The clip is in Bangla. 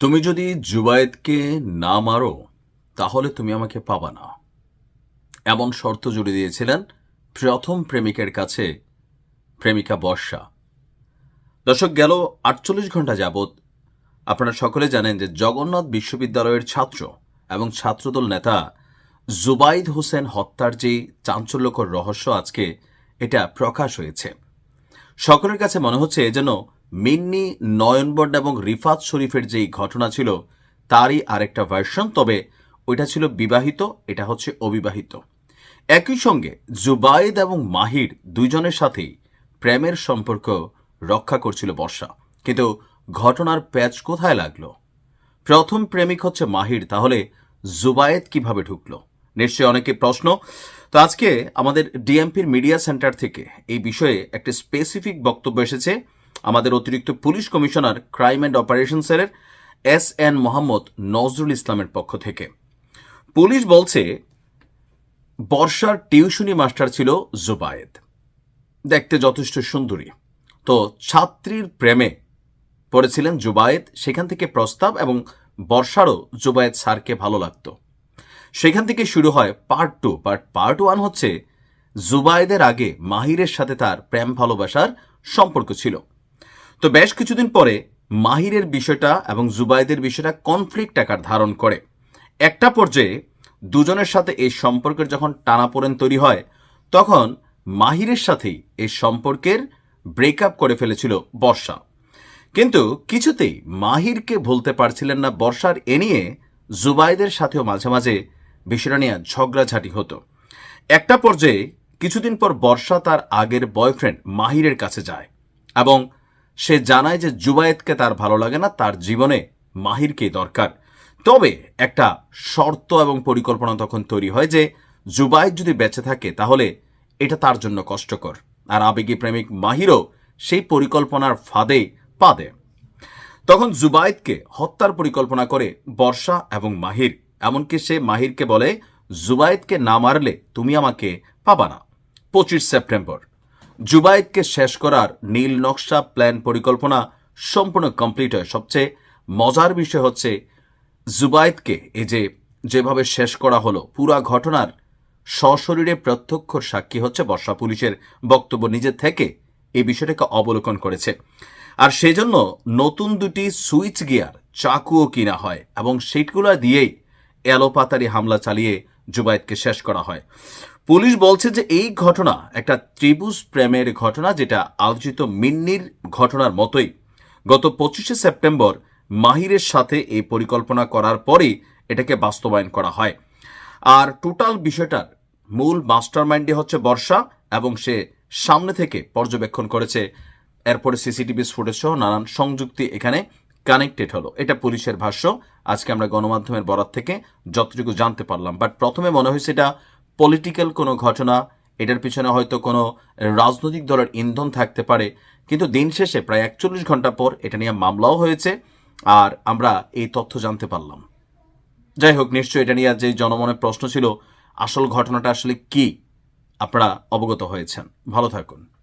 তুমি যদি জুবায়েদকে না মারো, তাহলে তুমি আমাকে পাবা না। এমন শর্ত জুড়ে দিয়েছিলেন প্রথম প্রেমিকের কাছে প্রেমিকা বর্ষা। দর্শক, গেল আটচল্লিশ ঘণ্টা যাবৎ আপনারা সকলে জানেন যে জগন্নাথ বিশ্ববিদ্যালয়ের ছাত্র এবং ছাত্রদল নেতা জুবাইদ হোসেন হত্যার যে চাঞ্চল্যকর রহস্য আজকে, এটা প্রকাশ হয়েছে। সকলের কাছে মনে হচ্ছে যেন মিন্নি, নয়নবর্ণ এবং রিফাত শরীফের যেই ঘটনা ছিল, তারই আরেকটা ভার্সন তবে ওইটা ছিল বিবাহিত, এটা হচ্ছে অবিবাহিত। একই সঙ্গে জুবাইদ এবং মাহির দুইজনের সাথেই প্রেমের সম্পর্ক রক্ষা করছিল বর্ষা। কিন্তু ঘটনার প্যাচ কোথায় লাগল? প্রথম প্রেমিক হচ্ছে মাহির, তাহলে জুবায়েদ কীভাবে ঢুকলো? নিশ্চয়ই অনেকে প্রশ্ন তো আজকে আমাদের ডিএমপির মিডিয়া সেন্টার থেকে এই বিষয়ে একটি স্পেসিফিক বক্তব্য এসেছে। আমাদের অতিরিক্ত police commissioner crime and operation সেলের এস এন মোহাম্মদ নজরুল ইসলামের পক্ষ থেকে। পুলিশ বলছে, বর্ষার টিউশনি মাস্টার ছিল জুবায়েদ। দেখতে যথেষ্ট সুন্দরী। তো ছাত্রীর প্রেমে পড়েছিলেন জুবায়েদ। সেখান থেকে প্রস্তাব এবং বর্ষারও জুবায়েদ স্যারকে ভালো লাগতো। সেখান থেকে শুরু হয় part two but part one হচ্ছে জুবায়েদের আগে মাহিরের সাথে তার প্রেম ভালোবাসার সম্পর্ক ছিল। তো বেশ কিছুদিন পরে মাহিরের বিষয়টা এবং জুবায়েদের বিষয়টা কনফ্লিক্ট আকার ধারণ করে। একটা পর্যায়ে দুজনের সাথে এই সম্পর্কের যখন টানাপোড়েন তৈরি হয়, তখন মাহিরের সাথেই এই সম্পর্কের ব্রেকআপ করে ফেলেছিল বর্ষা। কিন্তু কিছুতেই মাহিরকে ভুলতে পারছিলেন না বর্ষার এ নিয়ে জুবাইদের সাথেও মাঝে মাঝে বিষয়টা নিয়ে ঝগড়াঝাটি হতো। একটা পর্যায়ে কিছুদিন পর বর্ষা তার আগের বয়ফ্রেন্ড মাহিরের কাছে যায় এবং সে জানায় যে জুবায়েতকে তার ভালো লাগে না, তার জীবনে মাহিরকেই দরকার। তবে একটা শর্ত এবং পরিকল্পনা তখন তৈরি হয় যে জুবায়েত যদি বেঁচে থাকে তাহলে এটা তার জন্য কষ্টকর। আর আবেগী প্রেমিক মাহিরও সেই পরিকল্পনার ফাঁদে পা দেয়। তখন জুবায়েদকে হত্যার পরিকল্পনা করে বর্ষা এবং মাহির এমনকি সে মাহিরকে বলে, জুবায়েদকে না মারলে তুমি আমাকে পাবা না। পঁচিশ সেপ্টেম্বর। জুবায়েদকে শেষ করার নীল নকশা প্ল্যান পরিকল্পনা সম্পূর্ণ কমপ্লিট হয়। সবচেয়ে মজার বিষয় হচ্ছে, জুবায়েদকে এই যে যেভাবে শেষ করা হলো, পুরা ঘটনার সশরীরে প্রত্যক্ষ সাক্ষী হচ্ছে বর্ষা পুলিশের বক্তব্য নিজে থেকে এই বিষয়টাকে অবলোকন করেছে। আর সেজন্য নতুন দুটি সুইচ গিয়ার চাকুও কিনা হয় এবং সেটগুলো দিয়েই এলোপাতারি হামলা চালিয়ে জুবায়েদকে শেষ করা হয়। পুলিশ বলছে যে এই ঘটনা একটা ত্রিভুজ প্রেমের ঘটনা যেটা আলোচিত মিন্নির ঘটনার মতোই। গত পঁচিশে সেপ্টেম্বর মাহিরের সাথে এই পরিকল্পনা করার পরেই এটাকে বাস্তবায়ন করা হয়। আর টোটাল বিষয়টার মূল মাস্টারমাইন্ডে হচ্ছে বর্ষা এবং সে সামনে থেকে পর্যবেক্ষণ করেছে। এরপরে সিসিটিভি ফুটেজ সহ নানান সংযুক্তি এখানে কানেক্টেড হলো। এটা পুলিশের ভাষ্য। আজকে আমরা গণমাধ্যমের বরাত থেকে যতটুকু জানতে পারলাম। বাট প্রথমে মনে হয়েছে এটা পলিটিক্যাল কোনো ঘটনা। এটার পিছনে হয়তো কোনো রাজনৈতিক দলের ইন্ধন থাকতে পারে। কিন্তু দিন শেষে প্রায় একচল্লিশ ঘণ্টা পর এটা নিয়ে মামলাও হয়েছে। আর আমরা এই তথ্য জানতে পারলাম। যাই হোক, নিশ্চয়ই এটা নিয়ে যে জনমনের প্রশ্ন ছিল, আসল ঘটনাটা আসলে কি? আপনারা অবগত হয়েছেন। ভালো থাকুন।